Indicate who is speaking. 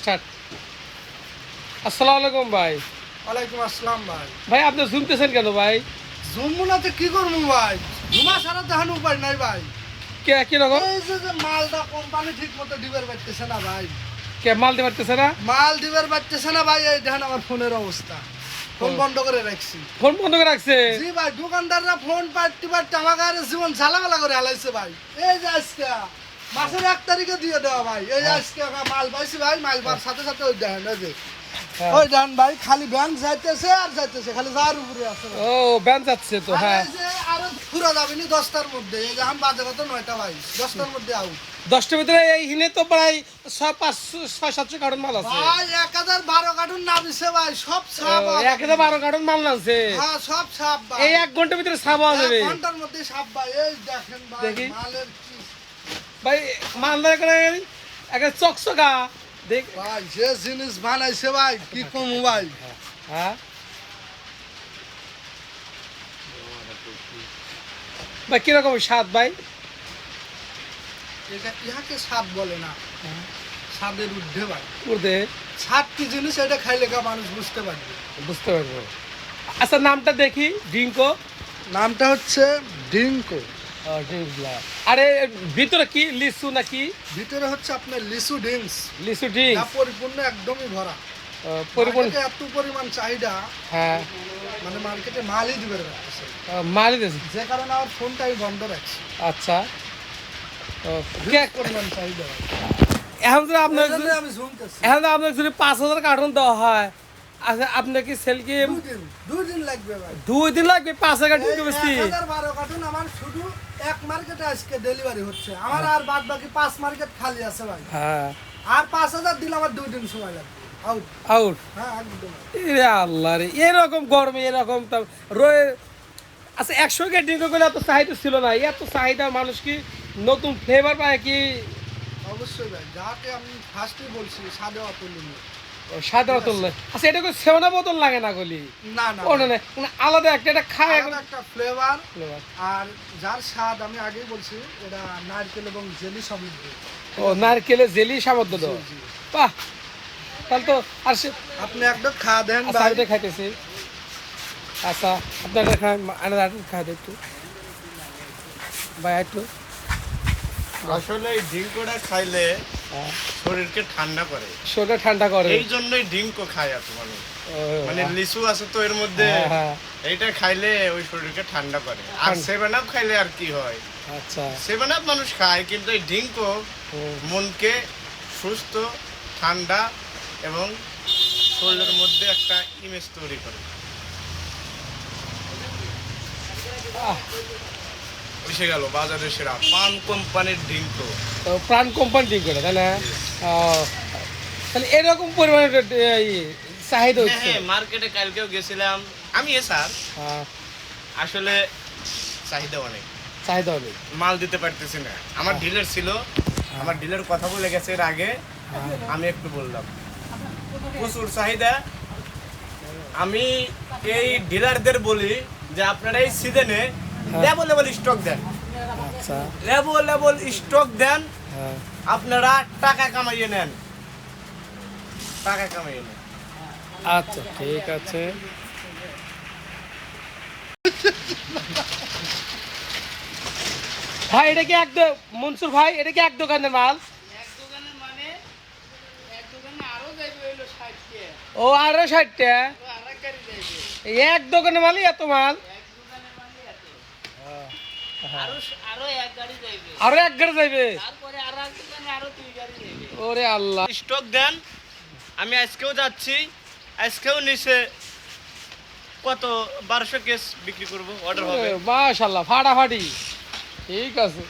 Speaker 1: Start. আসসালামু আলাইকুম ভাই।
Speaker 2: ওয়ালাইকুম আসসালাম ভাই।
Speaker 1: ভাই আপনি শুনতেছেন কেন ভাই?
Speaker 2: যমুনাতে কি করব ভাই? জুমা সারা দেখানো উপায় নাই ভাই।
Speaker 1: কে কীরকম
Speaker 2: এই যে যে মালটা কোম্পানি ঠিক মতো দিবার পারতেছে না ভাই।
Speaker 1: কে মাল দিতে পারতেছে না?
Speaker 2: মাল দিবার পারতেছে না ভাই এই দেখেন আমার ফোনের অবস্থা। ফোন বন্ধ করে রাখছি।
Speaker 1: ফোন বন্ধ করে রাখছে?
Speaker 2: জি ভাই দোকানদাররা ফোন পার্টি পার্টি আমাকে জীবন ঝালামেলা করে হালাইছে ভাই। এই যে আজকে। মাসের এক তারিখে দিয়ে দেওয়া ভাই। এই আজকে মাল পাইছি ভাই মাল পাওয়ার সাথে সাথে ওই দেখেন ওই
Speaker 1: হ্যাঁ।
Speaker 2: ওই ভাই খালি ব্যাংক যাইতেছে আর যাইতেছে খালি যার উপরে আছে
Speaker 1: ও ব্যান যাচ্ছে তো হ্যাঁ।
Speaker 2: আরও পুরা যাবে নি দশটার মধ্যে এই আমি বাজে কত নয়টা ভাই দশটার মধ্যে আউট
Speaker 1: দশটার ভিতরে এই হিনে তো প্রায় ছয় পাঁচশো ছয় সাতশো কার্টন মাল আছে।
Speaker 2: ভাই এক হাজার বারো কার্টুন নামিছে ভাই সব সাপ
Speaker 1: ও, এক হাজার বারো কার্টন মাল নামছে
Speaker 2: হ্যাঁ সব সাপ ভাই।
Speaker 1: এই এক ঘণ্টার ভিতরে সাপ পাওয়া যাবে।
Speaker 2: এক ঘণ্টার মধ্যে সাপ ভাই এই দেখেন ভাই
Speaker 1: দেখি।
Speaker 2: মালের
Speaker 1: ভাই মালদার করে একটা চকচকা। দেখ।
Speaker 2: ভাই যে জিনিস বানাইছে ভাই কি কম ভাই?
Speaker 1: হ্যাঁ। ভাই কীরকম স্বাদ ভাই?
Speaker 2: এটা ইহাকে সাপ বলে না। সাদের ঊর্ধ্বে ভাই।
Speaker 1: উর্দে
Speaker 2: সাত কি জিনিস এটা খাইলে গা মানুষ বুঝতে পারবে।
Speaker 1: বুঝতে পারব। আচ্ছা নামটা দেখি ডিঙ্কো।
Speaker 2: নামটা হচ্ছে ডিঙ্কো।
Speaker 1: আরে ভিতরে কি লিচু নাকি?
Speaker 2: ভিতরে হচ্ছে আপনার লিচু ডিংস।
Speaker 1: লিচু ডিঙ্ক
Speaker 2: পরিপূর্ণ একদমই ভরা।
Speaker 1: পরিপূর্ণ
Speaker 2: এত পরিমাণ চাহিদা।
Speaker 1: হ্যাঁ।
Speaker 2: মানে মার্কেটে মালই দিবে
Speaker 1: মারি দিয়েছে।
Speaker 2: যে কারণে আমার ফোনটা আমি বন্ধ রাখছি।
Speaker 1: আচ্ছা।
Speaker 2: পরিমাণ চাহিদা।
Speaker 1: এখন যদি আপনার এখন আপনার যদি পাঁচ হাজার কার্টন দেওয়া হয় আচ্ছা আপনার কি সেল কি
Speaker 2: দুই দিন লাগবে ভাই।
Speaker 1: দুই দিন লাগবে? পাঁচ হাজার
Speaker 2: বারো কার্টুন আমার শুধু এক মার্কেটে আজকে ডেলিভারি হচ্ছে। আমার আর বাদ বাকি পাঁচ মার্কেট খালি আছে ভাই।
Speaker 1: হ্যাঁ।
Speaker 2: আর পাঁচ হাজার দিলে আমার দুই দিন সময় লাগবে। আউট
Speaker 1: আউট
Speaker 2: হ্যাঁ একদম।
Speaker 1: রে আল্লাহ রে এরকম গরমে এরকম রয়ে আচ্ছা একশো কে ড্রিঙ্ক করলে এত চাহিদা ছিল না। এত চাহিদা মানুষ কি নতুন ফ্লেভার পায় কি?
Speaker 2: অবশ্যই ভাই যাকে আমি ফার্স্টে বলছি সাদে অতুলনীয়
Speaker 1: সাদা বোতল নয় আচ্ছা এটা সেওনা বোতল লাগে না গলি?
Speaker 2: না না
Speaker 1: ও না। না মানে আলাদা একটা এটা খায়
Speaker 2: একটা ফ্লেভার
Speaker 1: ফ্লেভার
Speaker 2: আর যার স্বাদ আমি আগেই বলছি এটা নারকেল এবং জেলি সমৃদ্ধ।
Speaker 1: ও নারকেলের জেলি বাহ! তাহলে তো আর সে
Speaker 2: আপনি একদম খা দেন
Speaker 1: আচ্ছা খাইতেছি। আচ্ছা আপনার আনার দেয় একটু। ভাই একটু।
Speaker 3: আসলে এই খাইলে। শরীরকে ঠান্ডা করে।
Speaker 1: শরীরটা ঠান্ডা করে।
Speaker 3: এই জন্যই ডিঙ্ক খায় এত মানুষ। মানে লিচু আছে তো এর মধ্যে
Speaker 1: হ্যাঁ, হ্যাঁ।
Speaker 3: এইটা খাইলে ওই শরীরকে ঠান্ডা করে। আর। সেভেন আপ খাইলে আর কি হয়?
Speaker 1: আচ্ছা।
Speaker 3: সেভেন আপ মানুষ খায় কিন্তু এই ডিঙ্ক। মনকে সুস্থ ঠান্ডা এবং শরীরের মধ্যে একটা ইমেজ তৈরি করে। এসে গেল বাজারে সেরা পান কোম্পানির ডিঙ্ক
Speaker 1: তো। প্রাণ কোম্পানি ঠিক করে তাই না? তাহলে এরকম পরিমাণে চাহিদা
Speaker 3: হ্যাঁ
Speaker 1: হচ্ছে।
Speaker 3: হ্যাঁ মার্কেটে কালকেও গেছিলাম। আমি এ স্যার
Speaker 1: হ্যাঁ,
Speaker 3: আসলে চাহিদা অনেক।
Speaker 1: চাহিদা অনেক।
Speaker 3: মাল দিতে পারতেছি না। আমার ডিলার ছিল আমার ডিলার কথা বলে গেছে এর আগে। আমি একটু বললাম। প্রচুর চাহিদা। আমি এই ডিলারদের বলি যে আপনারা এই সিজনে লেভেল লেভেল স্টক দেন।
Speaker 1: আচ্ছা।
Speaker 3: লেভেল লেভেল স্টক দেন।
Speaker 1: হ্যাঁ।
Speaker 3: আপনারা টাকা কামাইয়ে নেন। টাকা কামাইয়ে নেন।
Speaker 1: আচ্ছা ঠিক আছে। ভাই এটা কি এক মনসুর ভাই এটা কি এক দোকানের মাল?
Speaker 2: মানে,
Speaker 1: ও আরও ষাটটা? এই এক দোকানের মালই এত মাল? আরও এক গাড়ি যাইবে। ওরে আল্লাহ।
Speaker 3: স্টক দেন আমি আজকেও যাচ্ছি। আজকেও নিচে কত? বারোশো কেস বিক্রি করব অর্ডার হবে।
Speaker 1: মাশাল্লাহ ফাটাফাটি। ঠিক আছে।